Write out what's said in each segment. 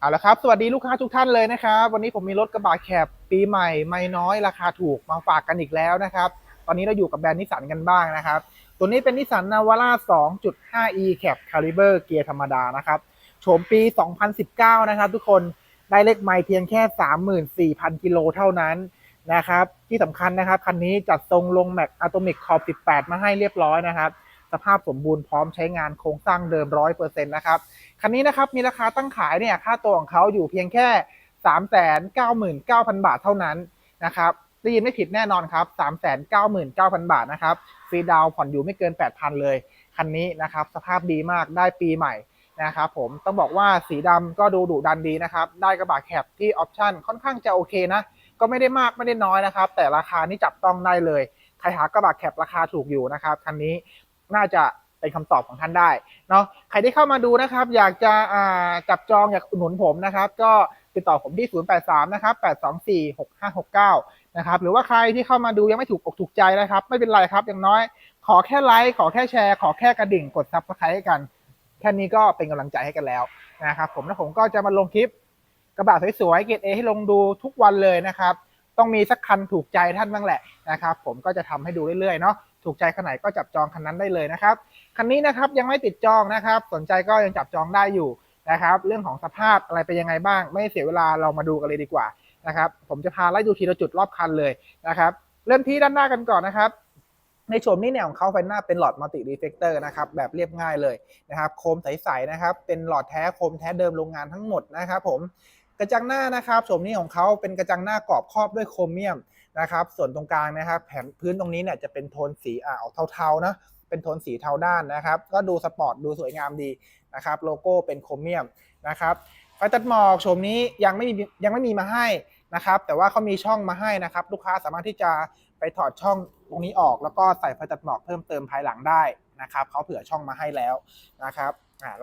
เอาละครับ สวัสดีลูกค้าทุกท่านเลยนะครับ วันนี้ผมมีรถกระบะแคบปีใหม่ไม่น้อยราคาถูกมาฝากกันอีกแล้วนะครับ ตอนนี้เราอยู่กับแบรนด์นิสสันกันบ้างนะครับ ตัวนี้เป็นนิสสันนาวาร่า 2.5e แคบคาลิเบอร์เกียร์ธรรมดานะครับ โฉมปี 2019 นะครับทุกคน ได้เลขไม่เพียงแค่ 34,000 กิโลเท่านั้นนะครับ ที่สำคัญนะครับ คันนี้จัดทรงลงแม็กอะโตมิกขอบ 18 มาให้เรียบร้อยนะครับ สภาพสมบูรณ์พร้อมใช้งานโครงสร้างเดิม100%นต์นะครับ คันนี้นะครับมีราคาตั้งขายเนี่ยค่าตัวของเขาอยู่เพียงแค่3 9 9 0 0 0บาทเท่านั้นนะครับได้ยินไม่ผิดแน่นอนครับ3 9 9 0 0 0บาทนะครับฟรีดาวผ่อนอยู่ไม่เกิน8,000เลย คันนี้นะครับสภาพดีมากได้ปีใหม่นะครับผมต้องบอกว่าสีดำก็ดูดุดันดีนะครับ ได้กระบะแคปที่ออปชั่นค่อนข้างจะโอเคนะ ก็ไม่ได้มากไม่ได้น้อยนะครับ แต่ราคานี่จับต้องได้เลย ใครหากระบะแคปราคาถูกอยู่นะครับ คันนี้ น่าจะเป็นคำตอบของท่านได้เนาะใครที่เข้ามาดูนะครับ อยากจะอ่าจับจองอยากอุดหนุนผมนะครับ ก็ติดต่อผมที่ 083 นะครับ 824 6569 นะครับ หรือว่าใครที่เข้ามาดูยังไม่ถูกอกถูกใจนะครับ ไม่เป็นไรครับ อย่างน้อย ขอแค่ไลค์ ขอแค่แชร์ ขอแค่กระดิ่ง กดซับสไครต์ให้กัน แค่นี้ก็เป็นกำลังใจให้กันแล้วนะครับ ผมแล้วผมก็จะมาลงคลิป กระบะสวยๆ เกรดเอให้ลงดูทุกวันเลยนะครับ ต้องมีสักคันถูกใจท่านบ้างแหละนะครับ ผมก็จะทำให้ดูเรื่อยๆ เนาะ ถูกใจคันไหนก็จับจองคันนั้นได้เลยนะครับ คันนี้นะครับยังไม่ติดจองนะครับ สนใจก็ยังจับจองได้อยู่นะครับ เรื่องของสภาพอะไรเป็นยังไงบ้าง ไม่เสียเวลาเรามาดูกันเลยดีกว่านะครับ ผมจะพาไล่ดูทีละจุดรอบคันเลยนะครับ เริ่มที่ด้านหน้ากันก่อนนะครับ ในโฉมนี้เนี่ยของเขาไฟหน้าเป็นหลอดมัลติรีเฟกเตอร์นะครับแบบเรียบง่ายเลยนะครับโคมใสๆนะครับ เป็นหลอดแท้โคมแท้เดิมโรงงานทั้งหมดนะครับ ผมกระจังหน้านะครับโฉมนี้ของเขาเป็นกระจังหน้ากรอบครอบด้วยโครเมียม นะครับ ส่วนตรงกลางนะครับแผ่นพื้นตรงนี้เนี่ยจะเป็นโทนสีอ่าออกเทาๆนะเป็นโทนสีเทาด้านนะครับ ก็ดูสปอร์ตดูสวยงามดีนะครับ โลโก้เป็นโครเมียมนะครับไฟตัดหมอกโฉมนี้ยังไม่มียังไม่มีมาให้นะครับ แต่ว่าเขามีช่องมาให้นะครับ ลูกค้าสามารถที่จะไปถอดช่องตรงนี้ออก แล้วก็ใส่ไฟตัดหมอกเพิ่มเติมภายหลังได้นะครับเขาเผื่อช่องมาให้แล้วนะครับ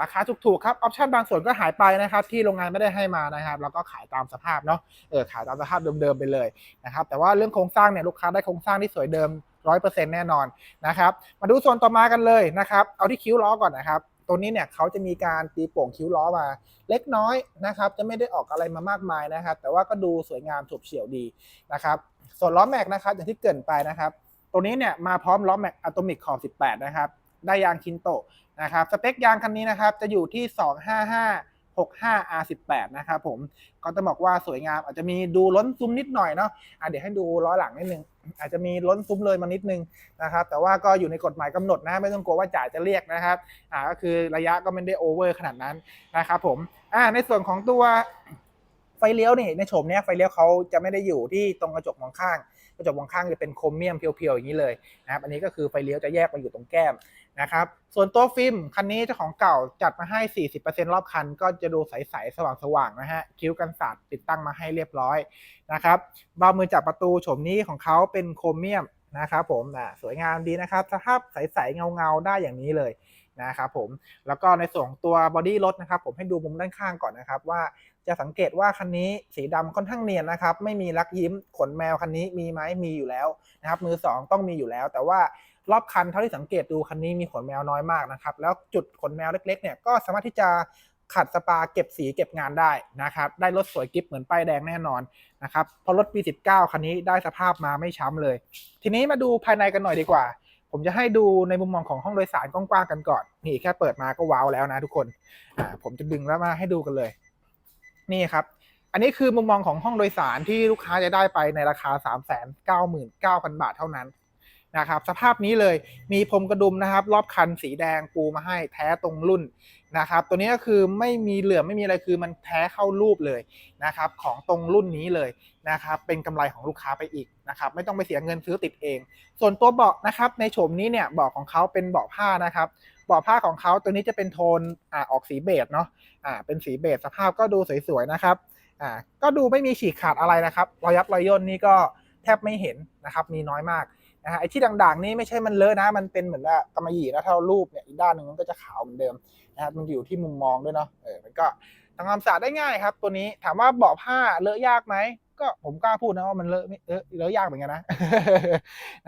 ราคาถูกๆครับออปชันบางส่วนก็หายไปนะครับ ที่โรงงานไม่ได้ให้มานะครับแล้วก็ขายตามสภาพเนาะเออขายตามสภาพเดิมๆไปเลยนะครับแต่ว่าเรื่องโครงสร้างเนี่ยลูกค้าได้โครงสร้างที่สวยเดิม100%แน่นอนนะครับมาดูส่วนต่อมากันเลยนะครับเอาที่คิ้วล้อก่อนนะครับตัวนี้เนี่ยเขาจะมีการตีโป่งคิ้วล้อมา เล็กน้อยนะครับจะไม่ได้ออกอะไรมามากมายนะครับ แต่ว่าก็ดูสวยงามฉบเฉี่ยวดีนะครับส่วนล้อแม็กนะครับอย่างที่เกรินไปนะครับ ตัวนี้เนี่ยมาพร้อมล้อแม็กอะโตมิกขอบ 18 นะครับ ได้ยางคินโตะนะครับสเปคยางคันนี้นะครับจะอยู่ที่ 255 65 R18 นะครับผมก็ต้องบอกว่าสวยงาม อาจจะมีดูล้นซุ้มนิดหน่อยเนาะะเดี๋ยวให้ดูล้อหลังนิดนึง อาจจะมีล้นซุ้มเลยมานิดนึงนะครับ แต่ว่าก็อยู่ในกฎหมายกำหนดนะ ไม่ต้องกลัวว่าจ่ายจะเรียกนะครับอ่าก็คือระยะก็ไม่ได้โอเวอร์ขนาดนั้นนะครับผมอ่าในส่วนของตัวไฟเลี้ยวนี่ในโฉมเนี้ยไฟเลี้ยวเขาจะไม่ได้อยู่ที่ตรงกระจกมองข้าง กระจกมองข้างจะเป็นโครเมียมเพียวๆอย่างนี้เลยนะครับอันนี้ก็คือไฟเลี้ยวจะแยกมาอยู่ตรงแก้ม นะครับ ส่วนตัวฟิล์มคันนี้เจ้าของเก่าจัดมาให้ 40%รอบคัน ก็จะดูใสๆสว่างๆนะฮะ คิ้วกันสาดติดตั้งมาให้เรียบร้อยนะครับบามือจับประตูโฉมนี้ของเขาเป็นโครเมียมนะครับผมอ่าสวยงามดีนะครับ สภาพใสๆเงาๆ ได้อย่างนี้เลยนะครับผม แล้วก็ในส่วนตัวบอดี้รถนะครับผมให้ดูมุมด้านข้างก่อนนะครับ ว่าจะสังเกตว่าคันนี้สีดำค่อนข้างเนียนนะครับ ไม่มีลักยิ้มขนแมวคันนี้มีไหมมีอยู่แล้วนะครับ มือสองต้องมีอยู่แล้ว แต่ว่า รอบคันเท่าที่สังเกตดูคันนี้มีขนแมวน้อยมากนะครับ แล้วจุดขนแมวเล็กๆเนี่ยก็สามารถที่จะขัดสปาเก็บสีเก็บงานได้นะครับ ได้รถสวยกิฟเหมือนป้ายแดงแน่นอนนะครับพราะรถปี 19 คันนี้ได้สภาพมาไม่ช้ำเลย ทีนี้มาดูภายในกันหน่อยดีกว่า ผมจะให้ดูในมุมมองของห้องโดยสารกว้างๆกันก่อน นี่แค่เปิดมาก็ว้าวแล้วนะทุกคนอ่าผมจะดึงแล้วมาให้ดูกันเลย นี่ครับ อันนี้คือมุมมองของห้องโดยสารที่ลูกค้าจะได้ไปในราคา 399,000 บาทเท่านั้น นะครับสภาพนี้เลยมีพรมกระดุมนะครับ รอบคันสีแดงปูมาให้แท้ตรงรุ่นนะครับ ตัวนี้ก็คือไม่มีเหลือมไม่มีอะไรคือมันแท้เข้ารูปเลยนะครับของตรงรุ่นนี้เลยนะครับเป็นกำไรของลูกค้าไปอีกนะครับไม่ต้องไปเสียเงินซื้อติดเอง ส่วนตัวเบาะนะครับในโฉมนี้เนี่ยเบาะของเขาเป็นเบาะผ้านะครับเบาะผ้าของเขาตัวนี้จะเป็นโทนอ่าออกสีเบจเนาะอ่าเป็นสีเบจสภาพก็ดูสวยๆนะครับอ่าก็ดูไม่มีฉีกขาดอะไรนะครับรอยยับรอยย่นนี่ก็แทบไม่เห็นนะครับมีน้อยมาก นะฮะไอ้ที่ด่างๆ นี่ไม่ใช่มันเลอะนะ มันเป็นเหมือนว่ากำมะหยี่นะถ้าเรารูปเนี่ยอีกด้านหนึ่งมันก็จะขาวเหมือนเดิมนะครับมันอยู่ที่มุมมองด้วยเนาะเออมันก็ทำความสะอาดได้ง่ายครับ ตัวนี้ถามว่าเบาะผ้าเลอะยากไหมก็ผมกล้าพูดนะว่ามันเลอะไม่เออเลอะยากเหมือนกันนะ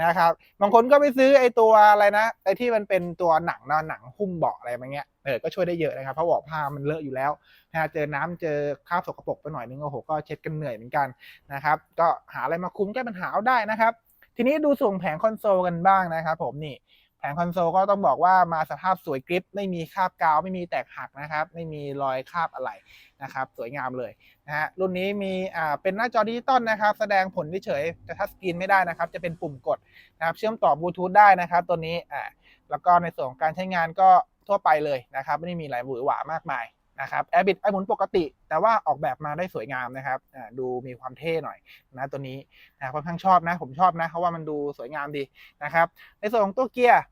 นะครับบางคนก็ไปซื้อไอ้ตัวอะไรนะไอ้ที่มันเป็นตัวหนังเนอะหนังหุ้มเบาะอะไรแบบเงี้ยเออก็ช่วยได้เยอะนะครับเพราะเบาะผ้ามันเลอะอยู่แล้วนะฮะเจอน้ำเจอคราบสกปรกไปหน่อยนึงโอ้โหก็เช็ดกันเหนื่อยเหมือนกันนะครับ ก็หาอะไรมาคุ้มแก้ปัญหาเอาได้นะครับ ทีนี้ดูส่วนแผงคอนโซลกันบ้างนะครับผมนี่แผงคอนโซลก็ต้องบอกว่ามาสภาพสวยกริป ไม่มีคราบกาว ไม่มีแตกหักนะครับ ไม่มีรอยคราบอะไรนะครับ สวยงามเลยนะฮะรุ่นนี้มีอ่าเป็นหน้าจอดิจิตอลนะครับ แสดงผลเฉยๆแต่ทัชสกรีนไม่ได้นะครับ จะเป็นปุ่มกดนะครับ เชื่อมต่อบลูทูธได้นะครับ ตัวนี้อ่าแล้วก็ในส่วนของการใช้งานก็ทั่วไปเลยนะครับ ไม่ได้มีอะไรหวือหวามากมาย นะครับแอร์บิดไอหมุนปกติ แต่ว่าออกแบบมาได้สวยงามนะครับดูมีความเท่หน่อยนะตัวนี้นะค่อนข้างชอบนะ ผมชอบนะเพราะว่ามันดูสวยงามดีนะครับ ในส่วนของตัวเกียร์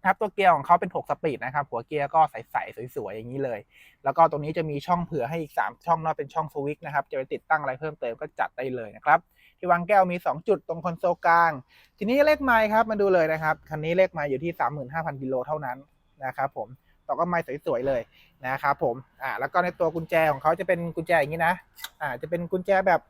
นะครับตัวเกียร์ของเขาเป็น 6 สปีดนะครับ หัวเกียร์ก็ใสๆสวยๆอย่างนี้เลย แล้วก็ตรงนี้จะมีช่องเผื่อให้อีก 3 ช่องนาะเป็นช่องสวิตช์นะครับ จะไปติดตั้งอะไรเพิ่มเติมก็จัดได้เลยนะครับ ที่วางแก้วมี 2 จุดตรงคอนโซลกลาง ทีนี้เลขไมล์ครับมาดูเลยนะครับ คันนี้เลขไมล์อยู่ที่ 35,000กิโลเท่านั้นนะครับผม ต่อก็ไมล์สวยๆเลยนะครับผมอ่าแล้วก็ในตัวกุญแจของเขาจะเป็นกุญแจอย่างนี้นะอ่าจะเป็นกุญแจแบบ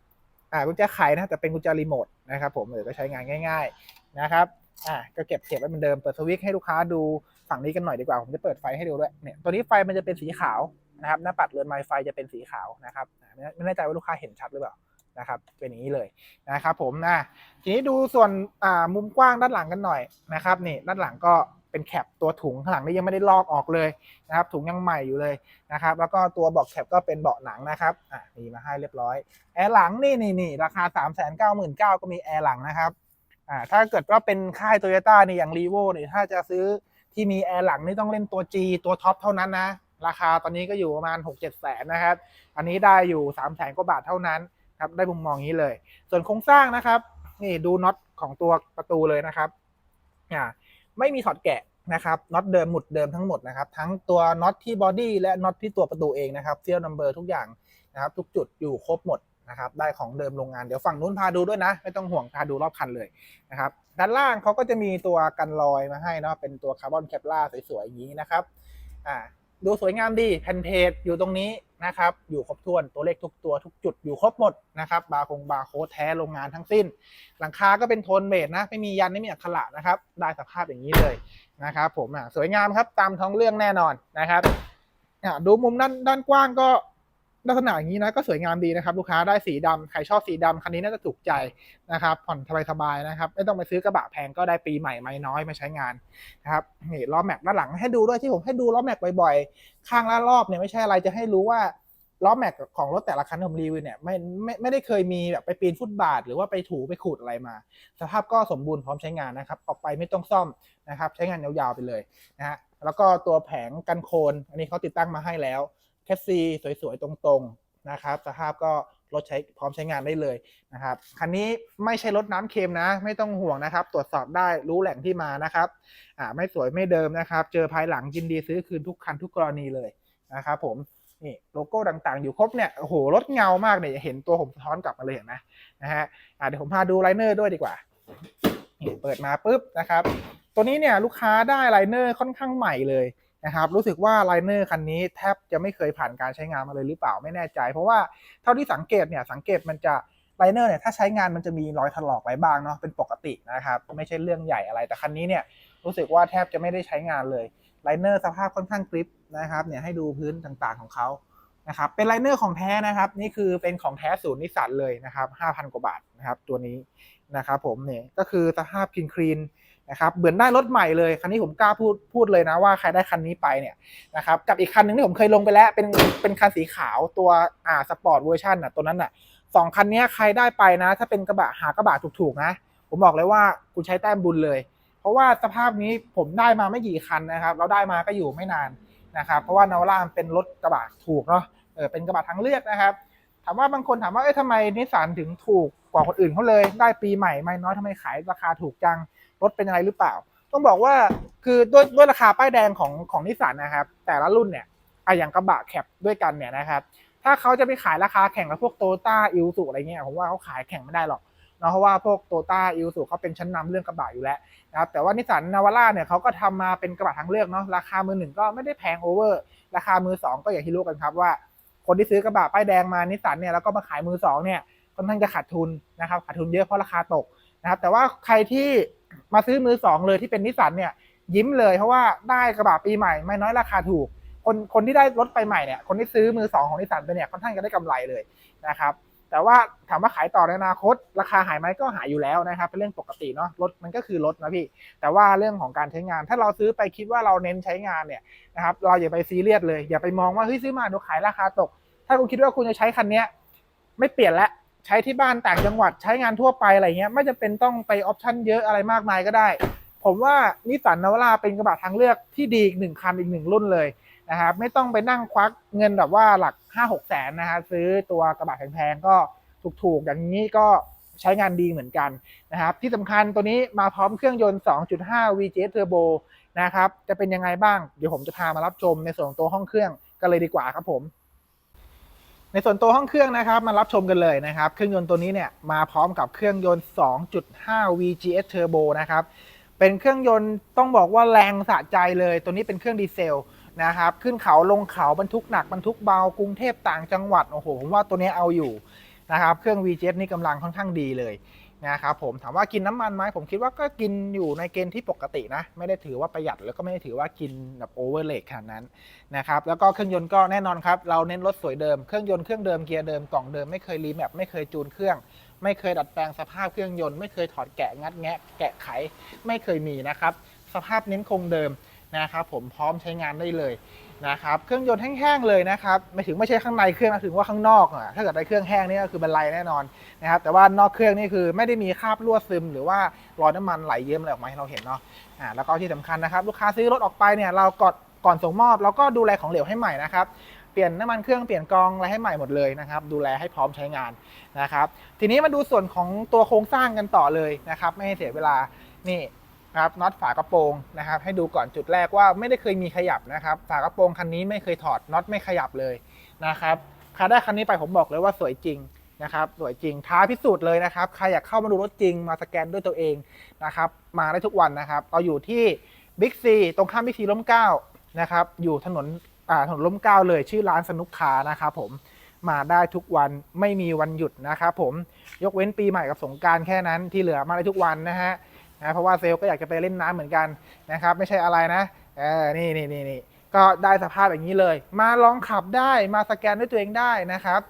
อ่ากุญแจไขนะแต่เป็นกุญแจรีโมทนะครับผมเออก็ใช้งานง่าย ๆนะครับอะก็เก็บเสียบไว้เหมือนเดิมเปิดสวิตช์ให้ลูกค้าดูฝั่งนี้กันหน่อยดีกว่าผมจะเปิดไฟให้ดูด้วยเนี่ยตัวนี้ไฟมันจะเป็นสีขาวนะครับหน้าปัดเรือนไม้ไฟจะเป็นสีขาวนะครับไม่แน่ใจว่าลูกค้าเห็นชัดหรือเปล่านะครับเป็นอย่างนี้เลยนะครับผมนะทีนี้ดูส่วนอ่ามุมกว้างด้านหลังกันหน่อยนะครับนี่ด้านหลังก็ เป็นแคปตัวถุงข้างหลังนี่ยังไม่ได้ลอกออกเลยนะครับถุงยังใหม่อยู่เลยนะครับแล้วก็ตัวเบอกแคปก็เป็นเบาะหนังนะครับอะมีมาให้เรียบร้อยแอร์หลังนี่นี่นี่ราคา 3 9 9 0 0 0ก็มีแอร์หลังนะครับอ่าถ้าเกิดว่าเป็นค่ายโตโยต้านี่อย่างรีโวเนี่ยถ้าจะซื้อที่มีแอร์หลังนี่ต้องเล่นตัว G ตัวท็อปเท่านั้นนะราคาตอนนี้ก็อยู่ประมาณ 6 7 แสนนะครับ อันนี้ได้อยู่3 0 0แสนกว่าบาทเท่านั้นครับ ได้มุมมองนี้เลย ส่วนโครงสร้างนะครับ นี่ดูน็อตของตัวประตูเลยนะครับ อ่า ไม่มีถอดแกะนะครับน็อตเดิมหมุดเดิมทั้งหมดนะครับ ทั้งตัวน็อตที่บอดี้และน็อตที่ตัวประตูเองนะครับเซียลนัมเบอร์ทุกอย่างนะครับ ทุกจุดอยู่ครบหมดนะครับ ได้ของเดิมโรงงานเดี๋ยวฝั่งนู้นพาดูด้วยนะ ไม่ต้องห่วงพาดูรอบคันเลยนะครับ ด้านล่างเขาก็จะมีตัวกันรอยมาให้เนาะเป็นตัวคาร์บอนแคปล่าสวยๆอย่างนี้นะครับอ่าดูสวยงามดีแผ่นเพจอยู่ตรงนี้ นะครับ อยู่ครบถ้วนตัวเลขทุกตัวทุกจุดอยู่ครบหมดนะครับบาร์คงบาร์โค้ดแท้โรงงานทั้งสิ้น หลังคาก็เป็นโทนเบดนะ ไม่มียันไม่มีอักขระนะครับ ได้สภาพอย่างนี้เลยนะครับ ผมสวยงามครับตามท้องเรื่องแน่นอนนะครับดูมุมด้านด้านกว้างก็ ลักษณะอย่างนี้นะก็สวยงามดีนะครับ ลูกค้าได้สีดำใครชอบสีดำคันนี้น่าจะถูกใจนะครับ ผ่อนสบายๆนะครับ ไม่ต้องไปซื้อกระบะแพงก็ได้ปีใหม่ไม่น้อยมาใช้งานนะครับนี่ล้อแม็กด้านหลังให้ดูด้วยที่ผมให้ดูล้อแม็กบ่อยๆ ข้างละรอบเนี่ยไม่ใช่อะไรจะให้รู้ว่าล้อแม็กของรถแต่ละคันที่ผมรีวิวเนี่ยไม่ไม่ไม่ได้เคยมีแบบไปปีนฟุตบาท หรือว่าไปถูไปขูดอะไรมา สภาพก็สมบูรณ์พร้อมใช้งานนะครับ ออกไปไม่ต้องซ่อมนะครับ ใช้งานยาวๆไปเลยนะฮะแล้วก็ตัวแผงกันโคลนอันนี้เขาติดตั้งมาให้แล้ว แคสซีสวยๆ ตรงๆนะครับ สภาพก็รถใช้พร้อมใช้งานได้เลยนะครับ คันนี้ไม่ใช่รถน้ำเค็มนะ ไม่ต้องห่วงนะครับ ตรวจสอบได้รู้แหล่งที่มานะครับ อ่าไม่สวยไม่เดิมนะครับ เจอภายหลังยินดีซื้อคืนทุกคันทุกกรณีเลยนะครับผมนี่โลโก้ต่างๆ อยู่ครบเนี่ยโอ้โหรถเงามากเนี่ยเห็นตัวผมท้อนกลับมาเลยเห็นไหมนะฮะอะเดี๋ยวผมพาดูไลเนอร์ด้วยดีกว่านี่เปิดมาปุ๊บนะครับ ตัวนี้เนี่ยลูกค้าได้ไลเนอร์ค่อนข้างใหม่เลย นะครับรู้สึกว่าไลเนอร์คันนี้แทบจะไม่เคยผ่านการใช้งานมาเลยหรือเปล่าไม่แน่ใจ เพราะว่าเท่าที่สังเกตเนี่ยสังเกตมันจะไลเนอร์เนี่ยถ้าใช้งานมันจะมีรอยถลอกไว้บ้างเนาะเป็นปกตินะครับไม่ใช่เรื่องใหญ่อะไรแต่คันนี้เนี่ยรู้สึกว่าแทบจะไม่ได้ใช้งานเลยไลเนอร์สภาพค่อนข้างกริปนะครับเนี่ยให้ดูพื้นต่างๆของเขานะครับเป็นไลเนอร์ของแท้นะครับนี่คือเป็นของแท้ศูนย์นิสสันเลยนะครับ5,000 กว่าบาทนะครับตัวนี้นะครับผมเนี่ยก็คือสภาพคลีนคลีน นะครับเหมือนได้รถใหม่เลยคันนี้ผมกล้าพูดพูดเลยนะว่าใครได้คันนี้ไปเนี่ยนะครับกับอีกคันหนึ่งที่ผมเคยลงไปแล้วเป็นเป็นคันสีขาวตัวอ่าสปอร์ตเวอร์ชันอะตัวนั้นอะสองคันนี้ใครได้ไปนะ ถ้าเป็นกระบะหากระบะถูกๆนะ ผมบอกเลยว่าคุณใช้แต้มบุญเลย เพราะว่าสภาพนี้ผมได้มาไม่กี่คันนะครับเราได้มาก็อยู่ไม่นานนะครับเพราะว่านาวาร่ามเป็นรถกระบะถูกเนาะเออเป็นกระบะทางเลือกนะครับ ถามว่าบางคนถามว่าเอ้ยทำไมนิสสันถึงถูกกว่าคนอื่นเขาเลย ได้ปีใหม่ไม่น้อยทำไมขายราคาถูกจัง รถเป็นอะไรหรือเปล่า ต้องบอกว่าคือด้วยด้วยราคาป้ายแดงของของนิสสันนะครับ แต่ละรุ่นเนี่ยอะอย่างกระบะแคปด้วยกันเนี่ยนะครับ ถ้าเขาจะไปขายราคาแข่งกับพวกโตต้าอิลสุอะไรเงี้ยผมว่าเขาขายแข่งไม่ได้หรอกเนาะเพราะว่าพวกโตต้าอิลสุเขาเป็นชั้นนำเรื่องกระบะอยู่แล้วนะครับแต่ว่านิสสันนาวาร่าเนี่ยเขาก็ทำมาเป็นกระบะทางเลือกเนาะราคามือหนึ่งก็ไม่ได้แพงโอเวอร์ราคามือสองก็อย่างที่รู้กันครับว่า คนที่ซื้อกระบะป้ายแดงมานิสสันเนี่ยแล้วก็มาขายมือสองเนี่ยค่อนข้างจะขาดทุนนะครับขาดทุนเยอะเพราะราคาตกนะครับแต่ว่าใครที่ มาซื้อมือสองเลยที่เป็นนิสสันเนี่ยยิ้มเลยเพราะว่าได้กระบะปีใหม่ไม่น้อยราคาถูก คนคนที่ได้รถไปใหม่เนี่ยคนที่ซื้อมือสองของนิสสันไปเนี่ยค่อนข้างจะได้กำไรเลยนะครับแต่ว่าถามว่าขายต่อในอนาคต ราคาหายไหมก็หายอยู่แล้วนะครับเป็นเรื่องปกติเนาะรถมันก็คือรถนะพี่ แต่ว่าเรื่องของการใช้งาน ถ้าเราซื้อไปคิดว่าเราเน้นใช้งานเนี่ยนะครับเราอย่าไปซีเรียสเลย อย่าไปมองว่าเฮ้ยซื้อมาเดี๋ยวขายราคาตก ถ้าคุณคิดว่าคุณจะใช้คันเนี้ยไม่เปลี่ยนละ ใช้ที่บ้านต่างจังหวัดใช้งานทั่วไปอะไรเงี้ยไม่จำเป็นต้องไปออปชั่นเยอะอะไรมากมายก็ได้ ผมว่านิสสันนาวร่าเป็นกระบะทางเลือกที่ดีอีกหนึ่งคันอีกหนึ่งรุ่นเลยนะครับไม่ต้องไปนั่งควักเงินแบบว่าหลัก 5 6 แสนนะฮะซื้อตัวกระบะแพงๆก็ถูกๆ อย่างนี้ก็ใช้งานดีเหมือนกันนะครับที่สำคัญตัวนี้มาพร้อมเครื่องยนต์ 2.5 VGS Turbo นะครับจะเป็นยังไงบ้าง เดี๋ยวผมจะพามารับชมในส่วนของตัวห้องเครื่องกันเลยดีกว่าครับผม ในส่วนตัวห้องเครื่องนะครับมารับชมกันเลยนะครับ เครื่องยนต์ตัวนี้เนี่ยมาพร้อมกับเครื่องยนต์ 2.5 VGS Turbo นะครับเป็นเครื่องยนต์ต้องบอกว่าแรงสะใจเลย ตัวนี้เป็นเครื่องดีเซลนะครับขึ้นเขาลงเขาบรรทุกหนักบรรทุกเบากรุงเทพต่างจังหวัดโอ้โหผมว่าตัวนี้เอาอยู่ นะครับเครื่อง VGS นี่กำลังค่อนข้างดีเลยนะครับผมถามว่ากินน้ำมันไหมผมคิดว่าก็กินอยู่ในเกณฑ์ที่ปกตินะ ไม่ได้ถือว่าประหยัดแล้วก็ไม่ได้ถือว่ากินแบบโอเวอร์เลขนาดนั้นนะครับแล้วก็เครื่องยนต์ก็แน่นอนครับ เราเน้นรถสวยเดิมเครื่องยนต์เครื่องเดิมเกียร์เดิมกล่องเดิมไม่เคยรีแมปไม่เคยจูนเครื่อง ไม่เคยดัดแปลงสภาพเครื่องยนต์ไม่เคยถอดแกะงัดแงะแกะไข ไม่เคยมีนะครับ สภาพเน้นคงเดิมนะครับผมพร้อมใช้งานได้เลย นะครับเครื่องยนต์แห้งๆเลยนะครับไม่ถึงไม่ใช่ข้างในเครื่องนะถึงว่าข้างนอกอะถ้าเกิดได้เครื่องแห้งนี่ก็คือบรรลัยแน่นอนนะครับแต่ว่านอกเครื่องนี่คือไม่ได้มีคราบรั่วซึม หรือว่ารอยน้ำมันไหลเยิ้มอะไรออกมาให้เราเห็นเนาะอ่าแล้วก็ที่สำคัญนะครับ ลูกค้าซื้อรถออกไปเนี่ยเราก่อนก่อนส่งมอบเราก็ดูแลของเหลวให้ใหม่นะครับเปลี่ยนน้ำมันเครื่องเปลี่ยนกองอะไรให้ใหม่หมดเลยนะครับดูแลให้พร้อมใช้งานนะครับ ทีนี้มาดูส่วนของตัวโครงสร้างกันต่อเลยนะครับ ไม่ให้เสียเวลานี่ นะครับน็อตฝากระโปรงนะครับ ให้ดูก่อนจุดแรกว่าไม่ได้เคยมีขยับนะครับ ฝากระโปรงคันนี้ไม่เคยถอดน็อตไม่ขยับเลยนะครับใครได้คันนี้ไปผมบอกเลยว่าสวยจริงนะครับสวยจริงท้าพิสูจน์เลยนะครับ ใครอยากเข้ามาดูรถจริงมาสแกนด้วยตัวเองนะครับ มาได้ทุกวันนะครับเราอยู่ที่บิ๊กซีตรงข้ามบิ๊กซีล้มเก้านะครับอยู่ถนนอ่าถนนร่มเก้าเลยชื่อร้านสนุกคานะครับผมมาได้ทุกวันไม่มีวันหยุดนะครับผมยกเว้นปีใหม่กับสงการแค่นั้นที่เหลือมาได้ทุกวันนะฮะ นะเพราะว่าเซลลก็อยากจะไปเล่นน้ำเหมือนกันนะครับไม่ใช่อะไรนะเออนี่นี่นี่นี่ก็ได้สภาพอย่างนี้เลย มาลองขับได้มาสแกนด้วยตัวเองได้นะครับ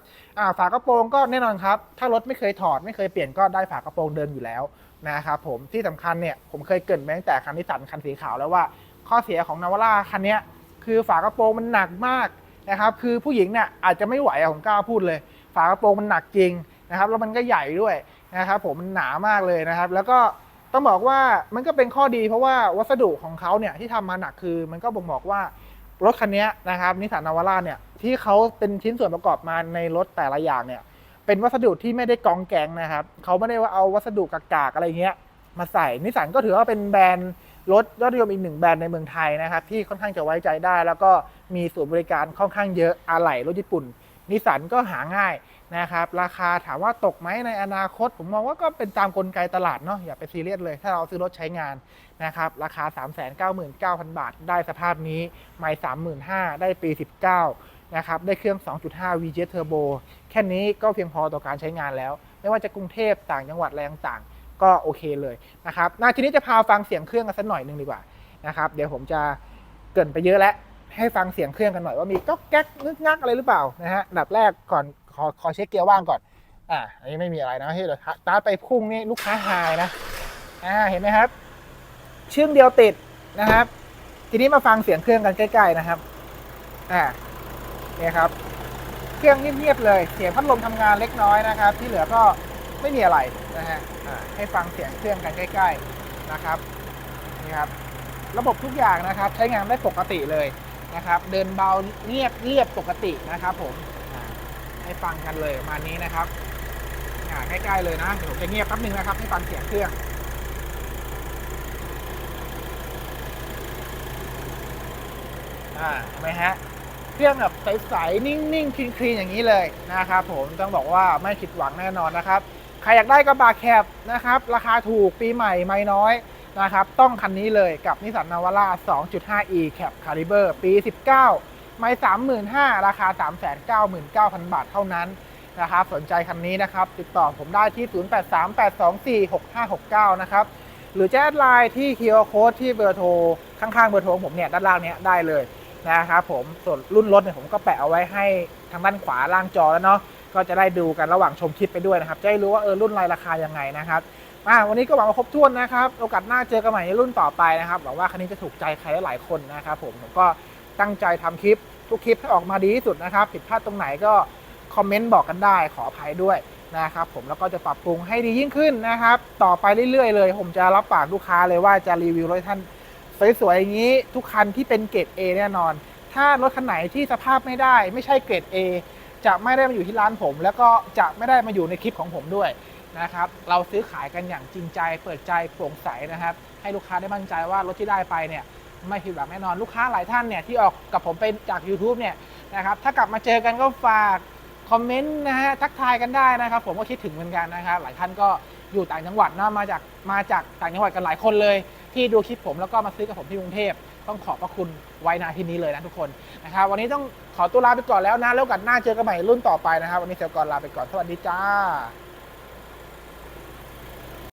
ฝากระโปรงก็แน่นอนครับ ถ้ารถไม่เคยถอดไม่เคยเปลี่ยนก็ได้ฝากระโปรงเดิมอยู่แล้วนะครับผมที่สำคัญเนี่ยผมเคยเกรินไปตั้งแต่คันที่สันคันสีขาวแล้วว่า ข้อเสียของนาวาร่าคันนี้คือฝากระโปรงมันหนักมากนะครับคือผู้หญิงเนี่ยอาจจะไม่ไหวอะผมกล้าพูดเลย ฝากระโปรงมันหนักจริงนะครับแล้วมันก็ใหญ่ด้วยนะครับผมมันหนามากเลยนะครับ แล้วก็ ต้องบอกว่ามันก็เป็นข้อดีเพราะว่าวัสดุของเขาเนี่ยที่ทำมาหนักคือ มันก็บ่งบอกว่ารถคันนี้นะครับนิสสันนาวาร่าเนี่ยที่เขาเป็นชิ้นส่วนประกอบมาในรถแต่ละอย่างเนี่ยเป็นวัสดุที่ไม่ได้กองแกงนะครับเขาไม่ได้ว่าเอาวัสดุกากๆอะไรเงี้ยมาใส่นิสสันก็ถือว่าเป็นแบรนด์รถยอดนิยมอีกหนึ่งแบรนด์ในเมืองไทยนะครับที่ค่อนข้างจะไว้ใจได้ แล้วก็มีศูนย์บริการค่อนข้างเยอะอะไหล่รถญี่ปุ่นนิสสันก็หาง่าย นะครับราคาถามว่าตกไหมในอนาคต ผมมองว่าก็เป็นตามกลไกตลาดเนาะอย่าไปซีเรียสเลย ถ้าเราซื้อรถใช้งานนะครับราคา 399,000 บาท ได้สภาพนี้ไม่35,000 ได้ปี 19 นะครับ ได้เครื่อง 2.5 VGS Turbo แค่นี้ก็เพียงพอต่อการใช้งานแล้ว ไม่ว่าจะกรุงเทพต่างจังหวัดแรงต่างก็โอเคเลยนะครับนาทีนี้จะพาฟังเสียงเครื่องกันสักหน่อยหนึ่งดีกว่านะครับเดี๋ยวผมจะเกินไปเยอะแล้วให้ฟังเสียงเครื่องกันหน่อยว่ามีก๊อกแก๊กนึกงักอะไรหรือเปล่านะฮะดับแรกก่อน ขอขอเช็คเกียร์ว่างก่อน อ่าอันนี้ไม่มีอะไรนะที่เดี๋ยวตาร์ทไปพุ่งนี่ลูกค้าหายนะ อ่า เห็นไหมครับ เชื่อมเดียวติดนะครับ ทีนี้มาฟังเสียงเครื่องกันใกล้ ๆนะครับ อ่าเนี่ยครับ เครื่องเงียบๆเลย เสียงพัดลมทำงานเล็กน้อยนะครับ ที่เหลือก็ไม่มีอะไรนะฮะอ่าให้ฟังเสียงเครื่องกันใกล้ ๆนะครับ นี่ครับ ระบบทุกอย่างนะครับ ใช้งานได้ปกติเลยนะครับ เดินเบาเงียบเรียบปกตินะครับผม ให้ฟังกันเลยประมาณนี้นะครับใกล้ๆเลยนะเดี๋ยวผมจะเงียบแป๊บนึงนะครับให้ฟังเสียงเครื่องอ่าเห็นไหมฮะเครื่องแบบใสๆนิ่งๆคลีนๆอย่างนี้เลยนะครับผมต้องบอกว่าไม่ผิดหวังแน่นอนนะครับใครอยากได้กระบะแคบนะครับ ราคาถูกปีใหม่ไม่น้อยนะครับ ต้องคันนี้เลยกับนิสสันนาวาร่า 2.5e Cap Caliber ปี 19 ไม่35,000ราคา399,000บาทเท่านั้นนะครับสนใจคันนี้นะครับ ติดต่อผมได้ที่ 0838246569 นะครับ หรือแจะแอดไลน์ที่ QR Code ที่เบอร์โทร ข้างๆเบอร์โทรของผมเนี่ย ด้านล่างเนี้ยได้เลยนะครับผมส่วนรุ่นรถเนี่ยผมก็แปะเอาไว้ให้ทางด้านขวาล่างจอแล้วเนาะก็จะได้ดูกันระหว่างชมคลิปไปด้วยนะครับ จะได้รู้ว่าเออรุ่นไรราคายังไงนะครับอ่าวันนี้ก็หวังว่าครบถ้วนนะครับ โอกาสหน้าเจอกันใหม่ในรุ่นต่อไปนะครับหวังว่าคันนี้จะถูกใจใครหลายคนนะครับผมผมก็ ตั้งใจทำคลิป ทุกคลิปให้ออกมาดีที่สุดนะครับ ผิดพลาดตรงไหนก็คอมเมนต์บอกกันได้ขออภัยด้วยนะครับผมแล้วก็จะปรับปรุงให้ดียิ่งขึ้นนะครับ ต่อไปเรื่อยๆ เลย ผมจะรับปากลูกค้าเลยว่าจะรีวิวรถท่านสวยๆอย่างนี้ ทุกคันที่เป็นเกรด A แน่นอน ถ้ารถคันไหนที่สภาพไม่ได้ ไม่ใช่เกรด A จะไม่ได้มาอยู่ที่ร้านผม แล้วก็จะไม่ได้มาอยู่ในคลิปของผมด้วยนะครับ เราซื้อขายกันอย่างจริงใจ เปิดใจโปร่งใสนะครับ ให้ลูกค้าได้มั่นใจว่ารถที่ได้ไปเนี่ย ไม่ผิดหวังแน่นอนลูกค้าหลายท่านเนี่ยที่ออกกับผมไปจาก YouTube เนี่ยนะครับถ้ากลับมาเจอกันก็ฝากคอมเมนต์นะฮะทักทายกันได้นะครับ ผมก็คิดถึงเหมือนกันนะครับหลายท่านก็อยู่ต่างจังหวัดเนะมาจากมาจากต่างจังหวัดกันหลายคนเลย ที่ดูคลิปผมแล้วก็มาซื้อกับผมที่กรุงเทพต้องขอบพระคุณไว้นาที่นี้เลยนะทุกคนนะครับวันนี้ต้องขอตัวลาไปก่อนแล้วนะแล้วกันหน้าเจอกันใหม่รุ่นต่อไปนะครับ วันนี้เซลกรลาไปก่อนสวัสดีจ้า